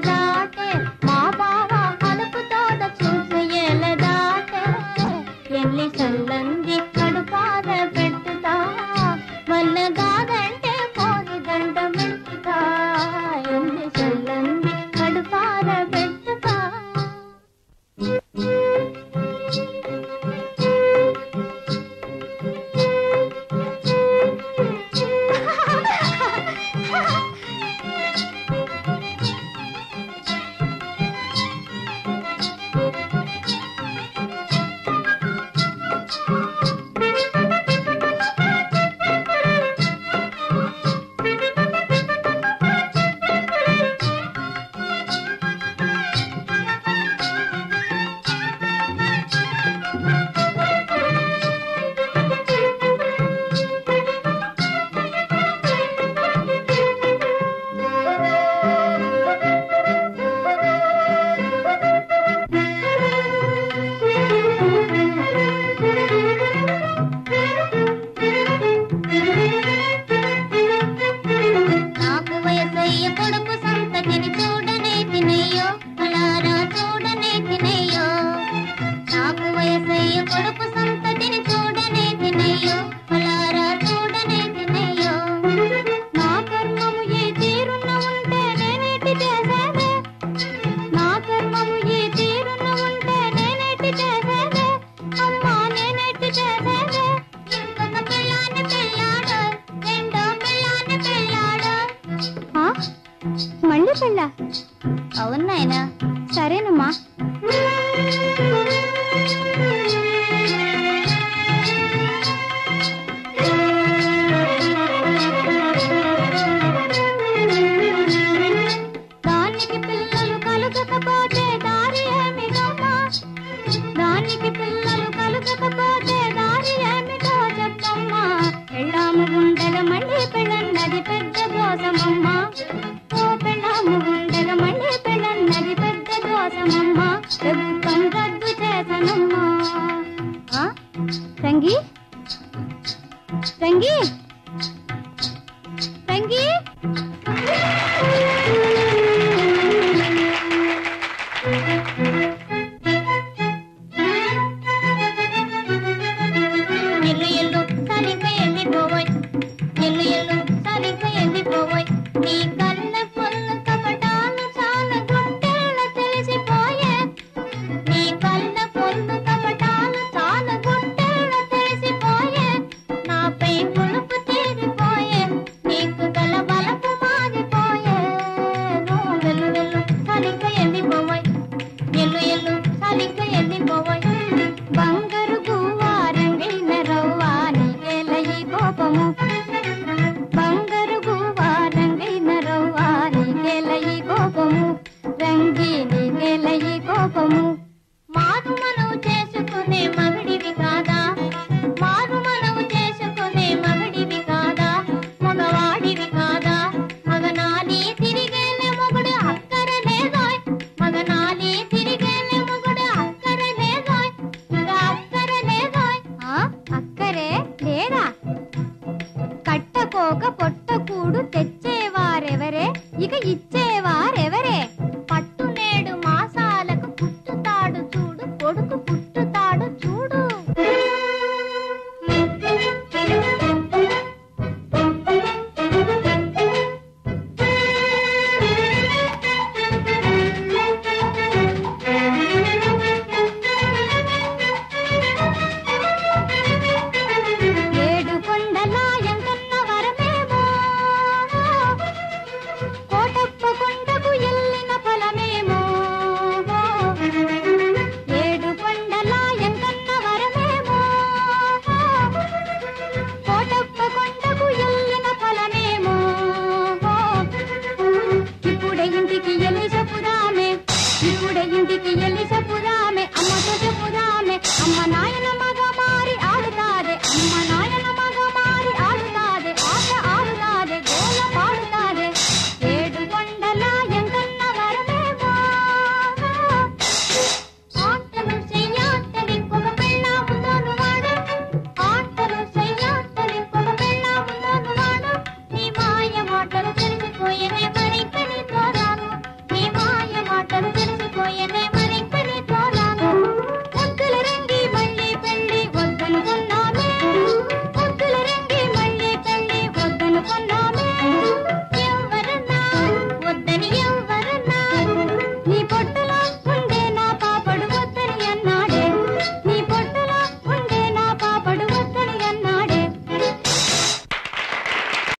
ಸದಾ అవును నాయనా. సరేనమ్మా. रंगी रंगी ఇంటికి ఎలి చెప్పుదామే. శివుడ ఇంటికి